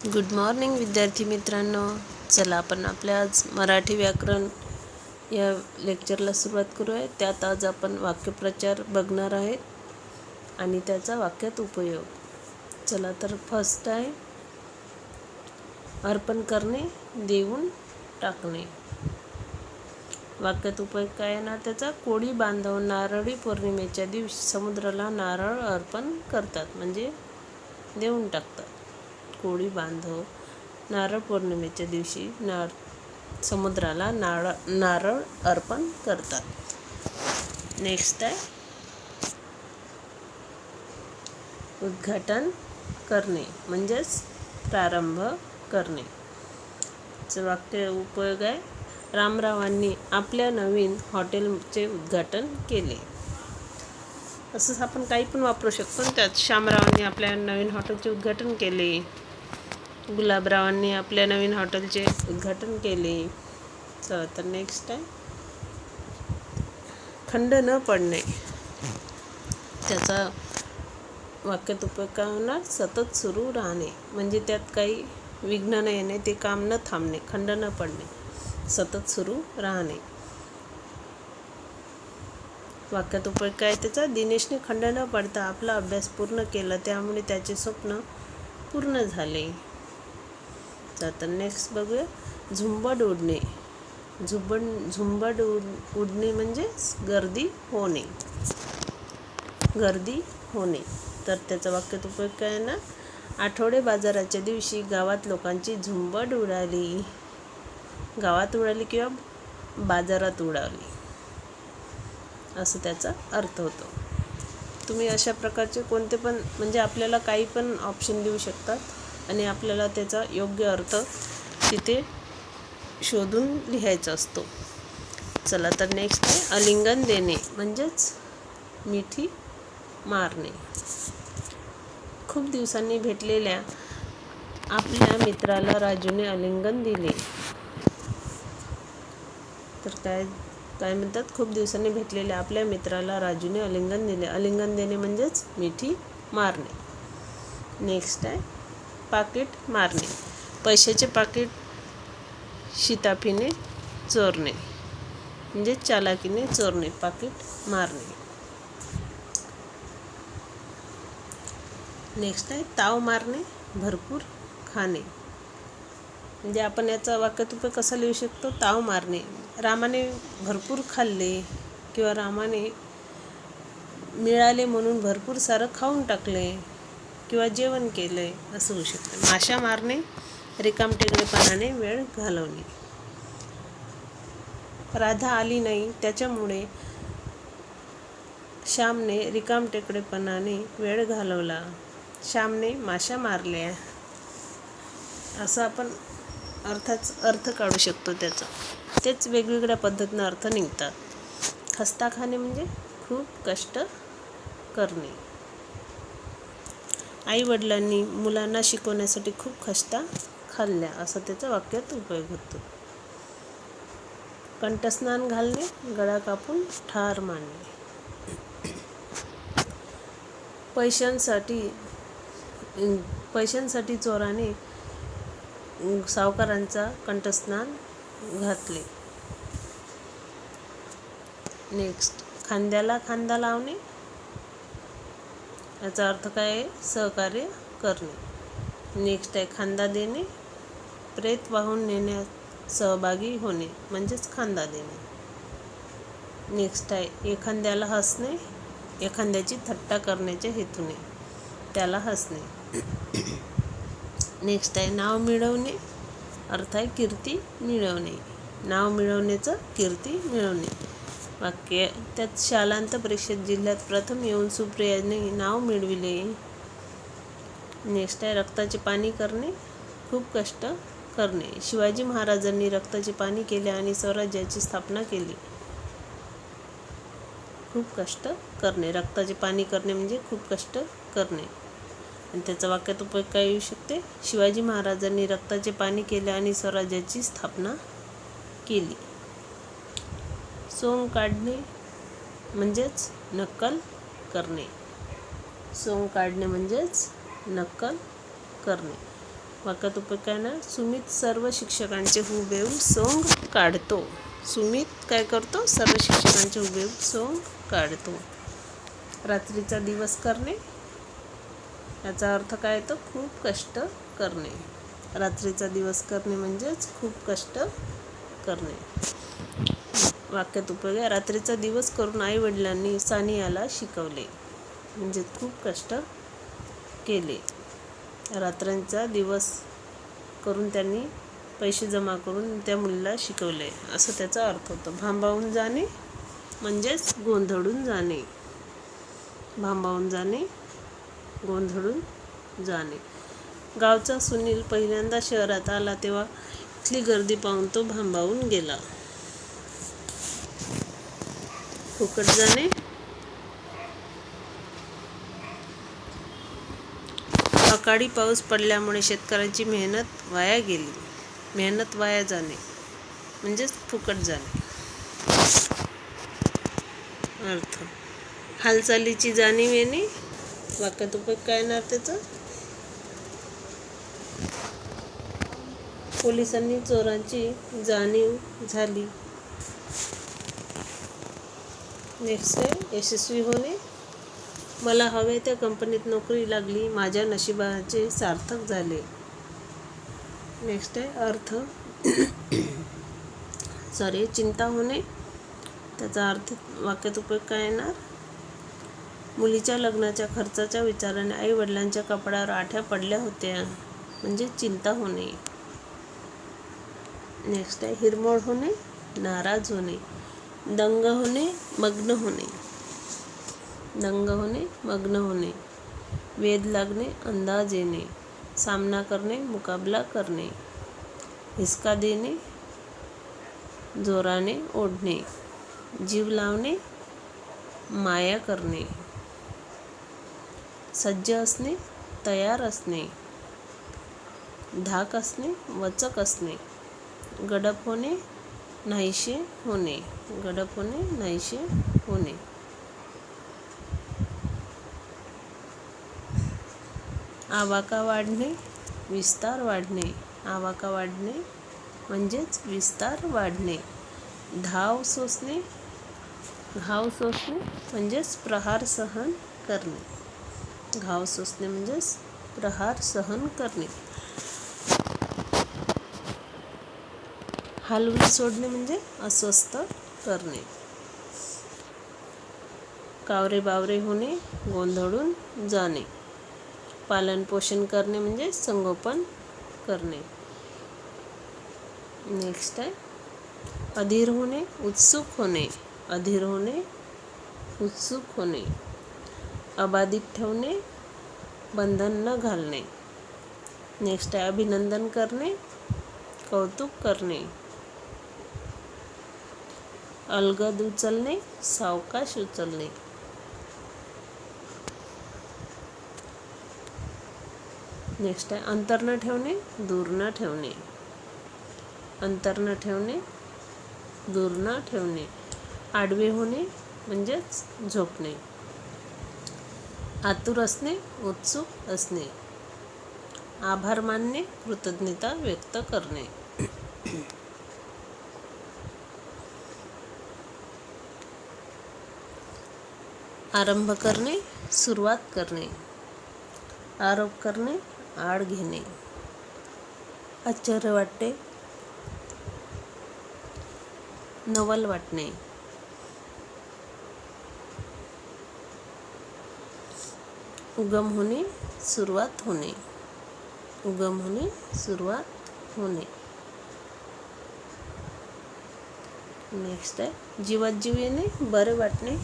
Good morning विद्यार्थी मित्रांनो. चला आपण आपल्या आज मराठी व्याकरण या लेक्चरला सुरुवात करूया. त्यात आज आपण वाक्यप्रचार बघणार आहेत आणि त्याचा वाक्यात उपयोग. चला तर फर्स्ट आहे अर्पण करणे देऊन टाकणे. वाक्यात उपयोग काय ना त्याचा? कोळी बांधव नारळी पौर्णिमेच्या दिवशी समुद्राला नारळ अर्पण करतात म्हणजे देऊन टाकतात. कोळी बांधव. नारळ पौर्णिमेच्या दिवशी नार समुद्राला नारळ नारळ अर्पण करतात. नेक्स्ट आहे. उद्घाटन करणे म्हणजेच प्रारंभ करणे. वाक्य उपयोग आहे. रामरावांनी आपल्या नवीन हॉटेलचे उद्घाटन केले. असंच आपण काही पण वापरू शकतो. त्यात श्यामरावांनी आपल्या नवीन हॉटेलचे उद्घाटन केले. गुलाबरावांनी आपल्या नवीन हॉटेलचे उद्घाटन केले. चला तर नेक्स्ट आहे खंड न पडणे. त्याचा वाक्यात उपयोग काय होणार सतत सुरू राहणे. म्हणजे त्यात काही विघ्न न येणे ते काम न थांबणे खंड न पडणे सतत सुरू राहणे. वाक्यात उपयोग काय त्याचा. दिनेशने खंड न पडता आपला अभ्यास पूर्ण केला. त्यामुळे त्याचे स्वप्न पूर्ण झाले. तर नेक्स्ट बघूया. झुंबड उडणे झुंबड झुंबड उड उडणे म्हणजे गर्दी होणे. गर्दी होणे. तर त्याचा वाक्यात उपयोग काय ना? आठवडे बाजाराच्या दिवशी गावात लोकांची झुंबड उडाली गावात उडाली किंवा बाजारात उडाली. असं त्याचा अर्थ होतो. तुम्ही अशा प्रकारचे कोणते पण म्हणजे आपल्याला काही पण ऑप्शन देऊ शकतात. आणि आपल्याला त्याचा योग्य अर्थ तिथे शोधून लिहायचा असतो. चला तर नेक्स्ट आहे. अलिंगन देणे म्हणजेच मिठी मारणे. खूप दिवसांनी भेटलेल्या आपल्या मित्राला राजूने अलिंगन दिले. तर काय काय म्हणतात? खूप दिवसांनी भेटलेल्या आपल्या मित्राला राजूने अलिंगन दिले. अलिंगन देणे म्हणजेच मिठी मारणे. नेक्स्ट आहे. पाकिट मारणे. पैशाचे पाकिट शिताफीने चोरणे. म्हणजे चालाकीने चोरणे पाकिट मारणे. नेक्स्ट आहे ताव मारणे भरपूर खाणे. म्हणजे आपण याचा वाक्यात कसा लिहू शकतो? ताव मारणे. रामाने भरपूर खाल्ले किंवा रामाने मिळाले म्हणून भरपूर सारं खाऊन टाकले. किंवा जेवण केलं आहे असं होऊ शकतं. माशा मारणे रिकामटेकडेपणाने वेळ घालवणे. राधा आली नाही त्याच्यामुळे श्यामने रिकामटेकडेपणाने वेळ घालवला. श्यामने माशा मारल्या. असं आपण अर्थाच अर्थ काढू शकतो त्याचा. तेच वेगवेगळ्या पद्धतीनं अर्थ निघतात. खस्ताखाने म्हणजे खूप कष्ट करणे. आईवडिलांनी मुलांना शिकवण्यासाठी खूप खस्ता खाल्ल्या असं त्याचा वाक्यात उपयोग होतो. कंठस्नान घालणे गळा कापून ठार मांडणे पैशांसाठी पैशांसाठी चोराने सावकारांचा कंठस्नान घातले. नेक्स्ट खांद्याला खांदा लावणे याचा अर्थ काय आहे? सहकार्य करणे. नेक्स्ट आहे खांदा देणे. प्रेत वाहून नेण्यात सहभागी होणे म्हणजेच खांदा देणे. नेक्स्ट आहे एखाद्याला हसणे एखाद्याची थट्टा करण्याच्या हेतूने त्याला हसणे. नेक्स्ट आहे नाव मिळवणे अर्थ आहे कीर्ती मिळवणे. नाव मिळवण्याचं कीर्ती मिळवणे. वाक्य. त्यात शालांत परिषद जिल्ह्यात प्रथम येऊन सुप्रियाने नाव मिळविले. नेक्स्ट आहे रक्ताचे पाणी करणे खूप कष्ट करणे. शिवाजी महाराजांनी रक्ताचे पाणी केले आणि स्वराज्याची स्थापना केली. खूप कष्ट करणे. रक्ताचे पाणी करणे म्हणजे खूप कष्ट करणे. आणि त्याचा वाक्यात उपयोग काय येऊ शकते? शिवाजी महाराजांनी रक्ताचे पाणी केले आणि स्वराज्याची स्थापना केली. सोंग काढणे म्हणजेच नक्कल करणे. सोंग काढणे म्हणजेच नक्कल करणे. वाक्यात उपयोग काय ना सुमित सर्व शिक्षकांचे हुबेहूब सोंग काढतो. सुमित काय करतो? सर्व शिक्षकांचे हुबेहूब सोंग काढतो. रात्रीचा दिवस करणे याचा अर्थ काय येतो खूप कष्ट करणे. रात्रीचा दिवस करणे म्हणजेच खूप कष्ट करणे. वाक्यात उपयोग आहे. रात्रीचा दिवस करून आई वडिलांनी सानियाला शिकवले. म्हणजे खूप कष्ट केले. रात्रांचा दिवस करून त्यांनी पैसे जमा करून त्या मुलीला शिकवले. असं त्याचा अर्थ होतो. भांबावून जाणे म्हणजेच गोंधळून जाणे. भांबावून जाणे गोंधळून जाणे. गावचा सुनील पहिल्यांदा शहरात आला तेव्हा इथली गर्दी पाहून तो भांबावून गेला. फुकट जाणे. अकाळी पाऊस पडल्यामुळे शेतकऱ्यांची मेहनत वाया गेली. मेहनत वाया जाणे म्हणजेच फुकट जाणे. अर्थ हालचालीची जाणीव येणे. वाक्यात उपयोग काय येणार त्याचं? पोलिसांनी चोरांची जाणीव झाली. नेक्स्ट आहे यशस्वी होणे. मला हवे त्या कंपनीत नोकरी लागली माझ्या नशिबाचे सार्थक झाले. नेक्स्ट आहे अर्थ. सॉरी चिंता होणे. त्याचा अर्थ वाक्यात उपयोग काय येणार? मुलीच्या लग्नाच्या खर्चाच्या विचाराने आई वडिलांच्या कपड्यावर आठ्या पडल्या होत्या म्हणजे चिंता होणे. नेक्स्ट आहे हिरमोड होणे नाराज होणे. दंग होणे मग्न होणे. दंग होणे मग्न होणे. वेद लागणे अंदाज येणे. सामना करणे मुकाबला करणे. हिसका देणे जोराने ओढणे. जीव लावणे माया करणे. सज्ज असणे तयार असणे. धाक असणे वचक असणे. गडप होणे नाहीशे होणे. गडप होणे नाहीशे होणे. आवाका वाढणे विस्तार वाढणे. आवाका वाढणे म्हणजेच विस्तार वाढणे. धाव सोसणे घाव सोसणे म्हणजेच प्रहार सहन करणे. घाव सोसणे म्हणजेच प्रहार सहन करणे. हलवी सोडणे म्हणजे अस्वस्थ करणे. कावरे बावरे होणे गोंधळून जाणे. पालनपोषण करणे म्हणजे संगोपन करणे. नेक्स्ट आहे. अधीर होणे उत्सुक होणे. अधीर होणे उत्सुक होणे. अबाधित ठेवणे बंधन न घालणे. नेक्स्ट आहे अभिनंदन करणे कौतुक करणे. अलगद उचलणे सावकाश उचलणे. नेक्स्ट आहे अंतर न ठेवणे दूर न ठेवणे. अंतर न ठेवणे दूर न ठेवणे. आडवे होणे म्हणजेच झोपणे. आतुर असणे उत्सुक असणे. आभार मानणे कृतज्ञता व्यक्त करणे. आरंभ करणे सुरुवात करणे आरोप करणे आड घेणे आश्चर्य वाटते, नवल वाटणे उगम होणे सुरुवात होणे उगम होणे सुरुवात होणे नेक्स्ट आहे जीवात जीव येणे बरे वाटणे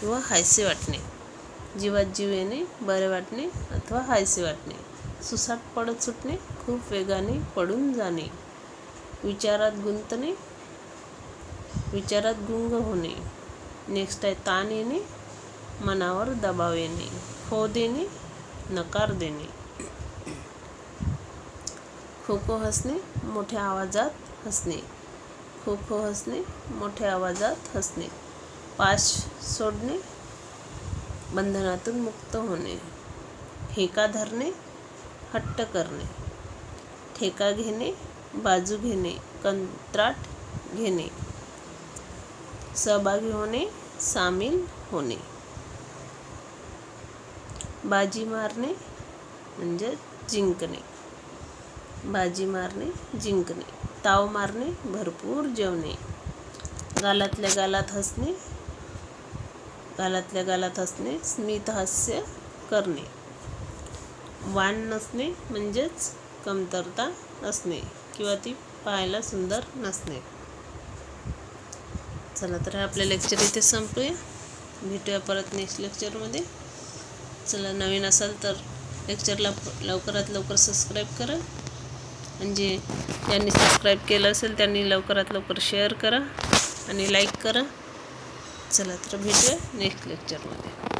किंवा हायसे वाटणे. जीवात जीव येणे बरे वाटणे अथवा हायसे वाटणे. सुसाट पडत सुटणे खूप वेगाने पडून जाणे. विचारात गुंतणे विचारात गुंग होणे. नेक्स्ट आहे ताण येणे मनावर दबाव येणे. हो देणे नकार देणे. खोको हसणे मोठ्या आवाजात हसणे. खो खो हसणे मोठ्या आवाजात हसणे पाश सोडणे बंधनातून मुक्त होणे ठेका धरणे हट्ट करणे ठेका घेणे बाजू घेणे कंत्राट घेणे सहभागी होणे सामील होणे बाजी मारणे म्हणजे जिंकणे बाजी मारणे जिंकणे. ताव मारणे भरपूर जेवणे. गालातल्या गालात हसणे गालातल्या गालात हसणे स्मितहास्य करणे. वाण नसणे म्हणजेच कमतरता असणे किंवा ती पाहायला सुंदर नसणे. चला तर हे आपलं लेक्चर इथे संपूया. भेटूया परत नेक्स्ट लेक्चरमध्ये चला नवीन असाल तर लेक्चरला लवकरात लवकर सबस्क्राईब करा. म्हणजे ज्यांनी सबस्क्राईब केलं असेल त्यांनी लवकरात लवकर शेअर करा आणि लाईक करा. चला तर भेटूया नेक्स्ट लेक्चरमध्ये